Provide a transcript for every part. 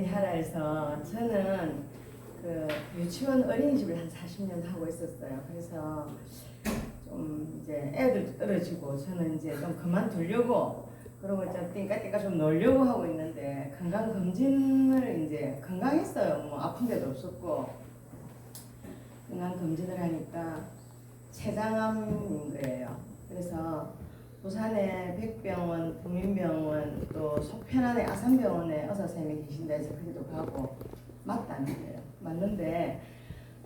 하라에서 저는 그 유치원 어린이집을 한 40년 하고 있었어요. 그래서 좀 이제 애들 떨어지고 저는 이제 좀 그만두려고 그러고 좀 띵까띵까 좀 놀려고 하고 있는데 건강 검진을 이제 건강했어요. 뭐 아픈 데도 없었고 건강 검진을 하니까 췌장암인 거예요. 그래서 부산에 백병원, 부민병원 또 속편안에 아산병원에 의사 선생님이 계신다 해서 거기도 가고 맞다는 거예요. 맞는데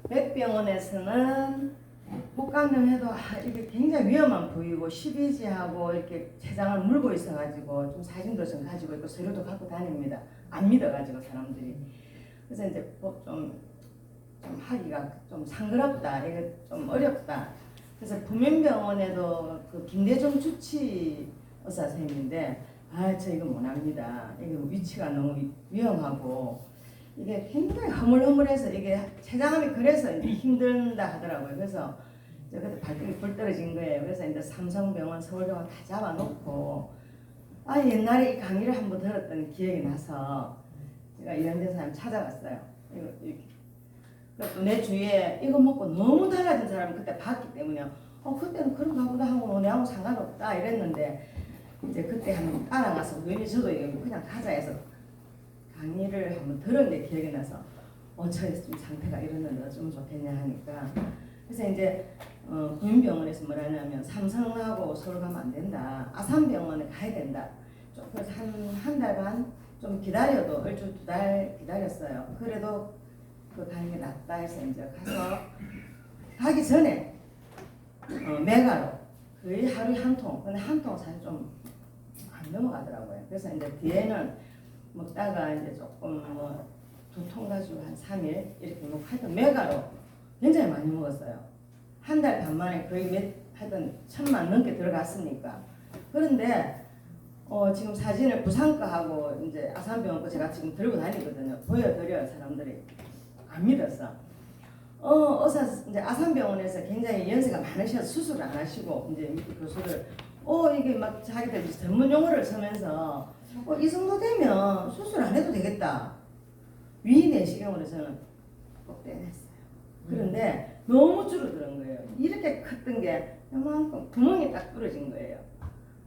백병원에서는 목감염 해도 아, 이게 굉장히 위험한 부위고 시비지하고 이렇게 췌장을 물고 있어가지고 좀 사진도 좀 가지고 있고 서류도 갖고 다닙니다. 안 믿어가지고 사람들이. 그래서 이제 뭐 좀, 좀 하기가 좀 상그럽다. 이게 좀 어렵다. 그래서 부민병원에도 그 김대중 주치 의사 선생님인데 아 저 이거 못합니다. 이게 위치가 너무 위- 위험하고 이게 굉장히 허물허물해서 이게 췌장암이 그래서 힘든다 하더라고요. 그래서 그때 발등이 불 떨어진 거예요. 그래서 이제 삼성병원, 서울병원 다 잡아놓고 아 옛날에 이 강의를 한번 들었던 기억이 나서 제가 이런데 사람 찾아갔어요. 이거 이렇게 그래서 내 주위에 이거 먹고 너무 달라진 사람이 그때 봤기 때문에 어 그때는 그런가 보다 하고 뭐 내하고 상관없다 이랬는데 이제 그때 한번 따라가서 왠지 저도 이거 그냥 가자 해서 강의를 한번 들었는데 기억이 나서 어저 좀 상태가 이러는데 어쩌면 좋겠냐 하니까 그래서 이제 어, 구민병원에서 뭐라냐면 삼성하고 서울 가면 안 된다. 아산병원에 가야 된다. 좀 그래서 한 한 달 반 좀 기다려도 얼추 두 달 기다렸어요. 그래도 그 가는 게 낫다 해서 이제 가서 가기 전에 어, 메가로 거의 하루에 한 통. 근데 한 통 사실 좀 안 넘어가더라고요. 그래서 이제 뒤에는 먹다가 이제 조금 뭐 두 통 가지고 한 3일 이렇게 먹고 하여튼 메가로 굉장히 많이 먹었어요. 한 달 반 만에 거의 몇 하여튼 천만 넘게 들어갔으니까. 그런데 어, 지금 사진을 부산 거하고 이제 아산병원 거 제가 지금 들고 다니거든요. 보여드려요 사람들이. 안 믿었어. 어, 의사 이제 아산병원에서 굉장히 연세가 많으셔서 수술을 안 하시고 이제 밑에 교수들 어 이게 막 자기들 전문 용어를 쓰면서 어, 이 정도 되면 수술 안 해도 되겠다. 위 내시경으로 저는 꼭 빼냈어요. 그런데 너무 줄어드는 거예요. 이렇게 컸던 게 이만큼 구멍이 딱 뚫어진 거예요.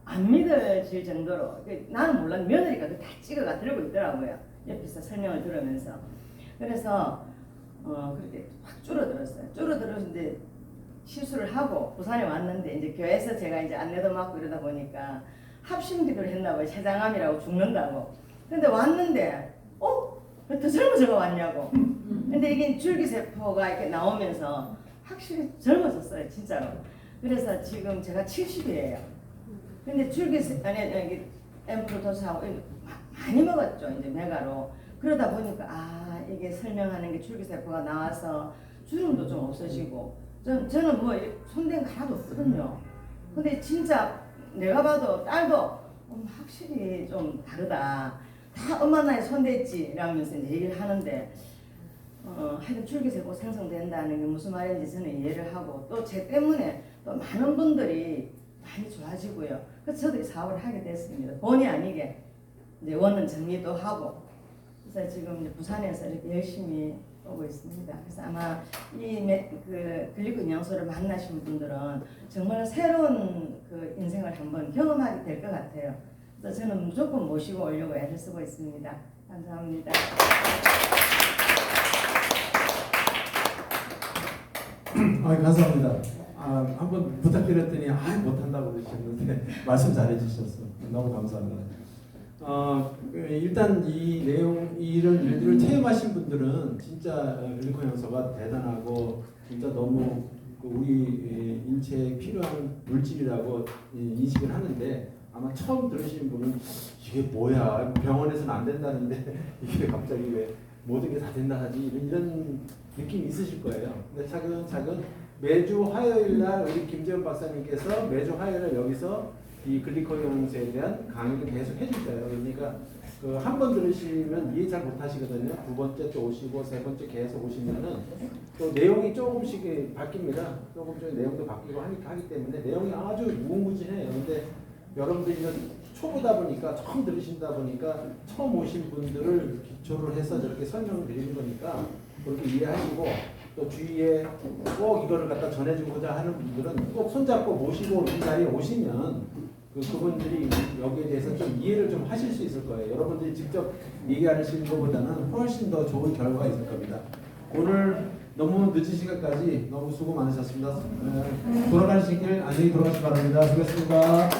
안 믿어질 정도로 그 나는 몰랐 며느리가 그다 찍어가 들고 있더라고요. 옆에서 설명을 들으면서 그래서 어 그렇게 확 줄어들었어요. 줄어들었는데 실수를 하고 부산에 왔는데 이제 교회에서 제가 이제 안내도 맡고 이러다 보니까 합심 기도를 했나 봐요. 췌장암이라고 죽는다고. 근데 왔는데 어? 왜 더 젊어져가 왔냐고. 근데 이게 줄기세포가 이렇게 나오면서 확실히 젊어졌어요, 진짜로. 그래서 지금 제가 70이에요. 근데 줄기세 아니 이거 마- 많이 먹었죠, 이제 메가로. 그러다 보니까 아 이게 설명하는 게 줄기세포가 나와서 주름도 좀 없어지고 전, 저는 뭐 손댄 거 하나도 없거든요. 근데 진짜 내가 봐도 딸도 음, 확실히 좀 다르다. 다 엄마 나이 손댔지 라면서 이제 얘기를 하는데 어, 하여튼 줄기세포 생성된다는 게 무슨 말인지 저는 이해를 하고 또 제 때문에 또 많은 분들이 많이 좋아지고요. 그래서 저도 이 사업을 하게 됐습니다. 본의 아니게 이제 원은 정리도 하고 그래서 지금 이제 부산에서 이렇게 열심히 오고 있습니다. 그래서 아마 이그 글리코 영양소를 만나신 분들은 정말 새로운 그 인생을 한번 경험하게 될 것 같아요. 그래서 저는 무조건 모시고 오려고 애를 쓰고 있습니다. 감사합니다. 아, 감사합니다. 아, 한번 부탁드렸더니 아, 못한다고 그러셨는데 말씀 잘해주셔서 너무 감사합니다. 어, 그 일단 이 내용 이런 일들을 체험하신 분들은 진짜 글리코 연소가 대단하고 진짜 너무 그 우리 인체에 필요한 물질이라고 인식을 하는데 아마 처음 들으신 분은 이게 뭐야 병원에서는 안 된다는데 이게 갑자기 왜 모든 게 다 된다 하지 이런, 이런 느낌이 있으실 거예요. 근데 차근차근 매주 화요일 날 우리 김재훈 박사님께서 매주 화요일 날 여기서 이 글리코연세에 대한 강의를 계속 해줄 거예요. 그러니까 그 한 번 들으시면 이해 잘 못하시거든요. 두 번째 또 오시고 세 번째 계속 오시면은 또 내용이 조금씩 바뀝니다. 조금씩 내용도 바뀌고 하니까 하기 때문에 내용이 아주 무궁무진해요. 근데 여러분들이 초보다 보니까 처음 들으신다 보니까 처음 오신 분들을 기초를 해서 저렇게 설명을 드리는 거니까 그렇게 이해하시고 또 주위에 꼭 이거를 갖다 전해주고자 하는 분들은 꼭 손잡고 모시고 이 자리에 오시면 그 그분들이 여기에 대해서 좀 이해를 좀 하실 수 있을 거예요. 여러분들이 직접 얘기하시는 것보다는 훨씬 더 좋은 결과가 있을 겁니다. 오늘 너무 늦은 시간까지 너무 수고 많으셨습니다. 에, 돌아가시길 안녕히 돌아가시기 바랍니다. 수고했습니다.